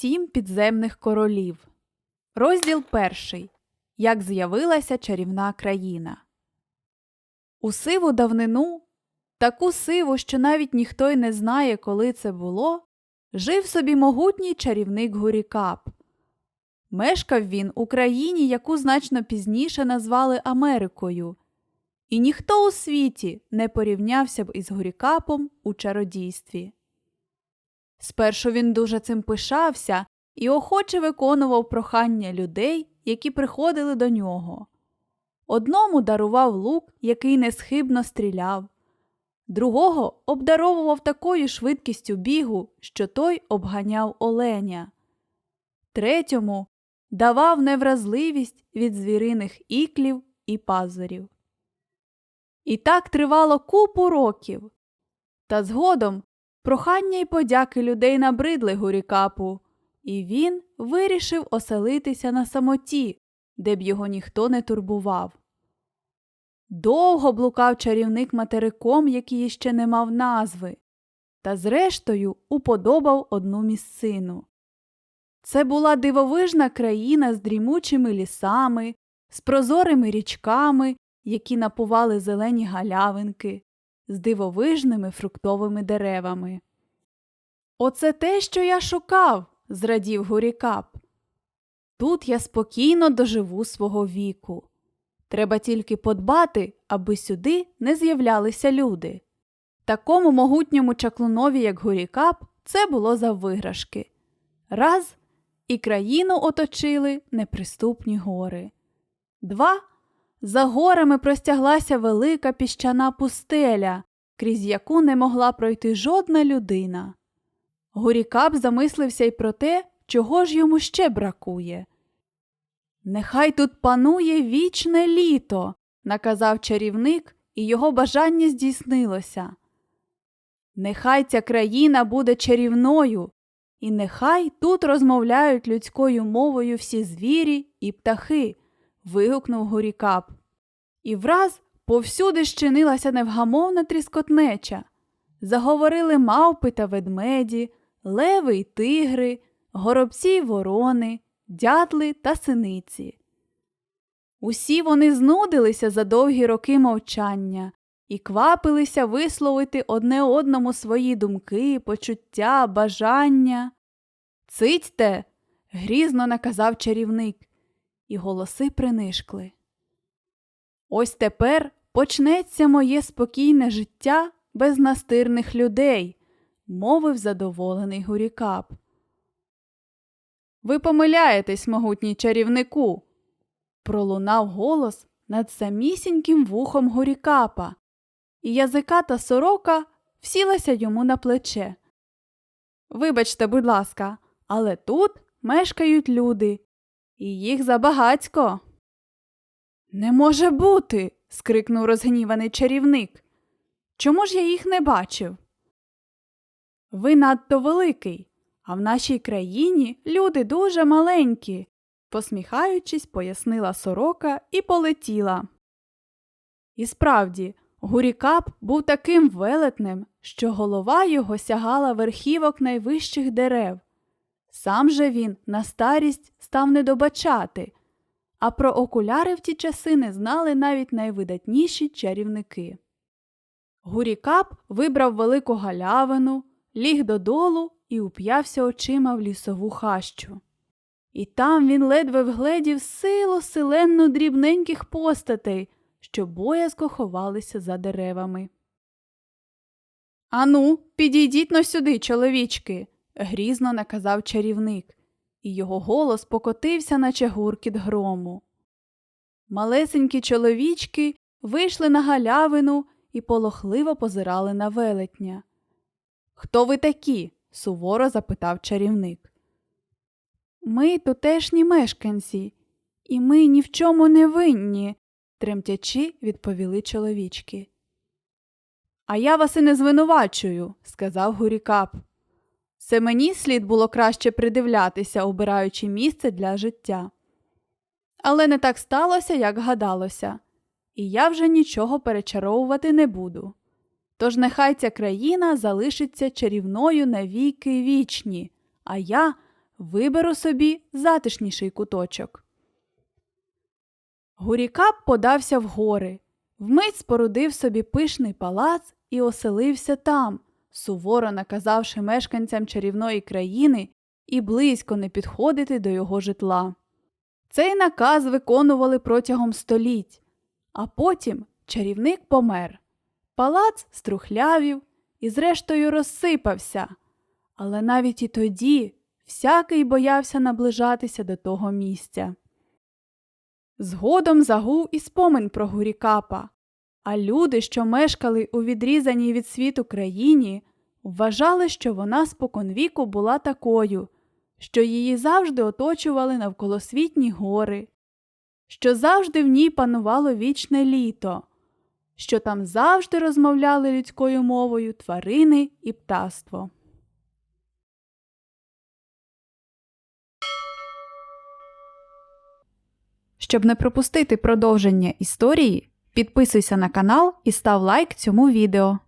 Сім підземних королів. Розділ перший. Як з'явилася чарівна країна. У сиву давнину, таку сиву, що навіть ніхто й не знає, коли це було, жив собі могутній чарівник Гурікап. Мешкав він у країні, яку значно пізніше назвали Америкою, і ніхто у світі не порівнявся б із Гурікапом у чародійстві. Спершу він дуже цим пишався і охоче виконував прохання людей, які приходили до нього. Одному дарував лук, який несхибно стріляв, другого обдаровував такою швидкістю бігу, що той обганяв оленя, третьому давав невразливість від звіриних іклів і пазурів. І так тривало купу років. Та згодом прохання й подяки людей набридли Гурікапу, і він вирішив оселитися на самоті, де б його ніхто не турбував. Довго блукав чарівник материком, який ще не мав назви, та зрештою уподобав одну місцину. Це була дивовижна країна з дрімучими лісами, з прозорими річками, які напували зелені галявинки, з дивовижними фруктовими деревами. Оце те, що я шукав, зрадів Гурікап. Тут я спокійно доживу свого віку. Треба тільки подбати, аби сюди не з'являлися люди. Такому могутньому чаклунові, як Гурікап, це було за виграшки. Раз і країну оточили неприступні гори. Два за горами простяглася велика піщана пустеля, крізь яку не могла пройти жодна людина. Гурікап замислився й про те, чого ж йому ще бракує. Нехай тут панує вічне літо, наказав чарівник, і його бажання здійснилося. Нехай ця країна буде чарівною, і нехай тут розмовляють людською мовою всі звірі і птахи. Вигукнув Гурікап. І враз повсюди щинилася невгамовна тріскотнеча. Заговорили мавпи та ведмеді, леви й тигри, горобці й ворони, дятли та синиці. Усі вони знудилися за довгі роки мовчання і квапилися висловити одне одному свої думки, почуття, бажання. Цитьте, грізно наказав чарівник, і голоси принишкли. Ось тепер почнеться моє спокійне життя без настирних людей, мовив задоволений Гурікап. Ви помиляєтесь, могутній чарівнику, пролунав голос над самісіньким вухом Гурікапа, і язиката сорока всілася йому на плече. Вибачте, будь ласка, але тут мешкають люди, і їх забагацько. Не може бути. скрикнув розгніваний чарівник. Чому ж я їх не бачив? Ви надто великий, а в нашій країні люди дуже маленькі, посміхаючись, пояснила сорока і полетіла. І справді, Гурікап був таким велетнем, що голова його сягала верхівок найвищих дерев. Сам же він на старість став недобачати, а про окуляри в ті часи не знали навіть найвидатніші чарівники. Гурікап вибрав велику галявину, ліг додолу і уп'явся очима в лісову хащу. І там він ледве вгледів силу силенну дрібненьких постатей, що боязко ховалися за деревами. Ану, підійдіть но сюди, чоловічки, грізно наказав чарівник, і його голос покотився, наче гуркіт грому. Малесенькі чоловічки вийшли на галявину і полохливо позирали на велетня. Хто ви такі? суворо запитав чарівник. Ми тутешні мешканці, і ми ні в чому не винні, тремтячи, відповіли чоловічки. А я вас і не звинувачую, сказав Гурікап. Це мені слід було краще придивлятися, обираючи місце для життя. Але не так сталося, як гадалося, і я вже нічого перечаровувати не буду. Тож нехай ця країна залишиться чарівною навіки вічні, а я виберу собі затишніший куточок. Гурікап подався в гори, вмить спорудив собі пишний палац і оселився там, суворо наказавши мешканцям чарівної країни і близько не підходити до його житла. Цей наказ виконували протягом століть, а потім чарівник помер. Палац струхлявів і зрештою розсипався, але навіть і тоді всякий боявся наближатися до того місця. Згодом загув і спомин про Гурікапа, а люди, що мешкали у відрізаній від світу країні, вважали, що вона споконвіку була такою, що її завжди оточували навколосвітні гори, що завжди в ній панувало вічне літо, що там завжди розмовляли людською мовою тварини і птаство. Щоб не пропустити продовження історії, підписуйся на канал і став лайк цьому відео.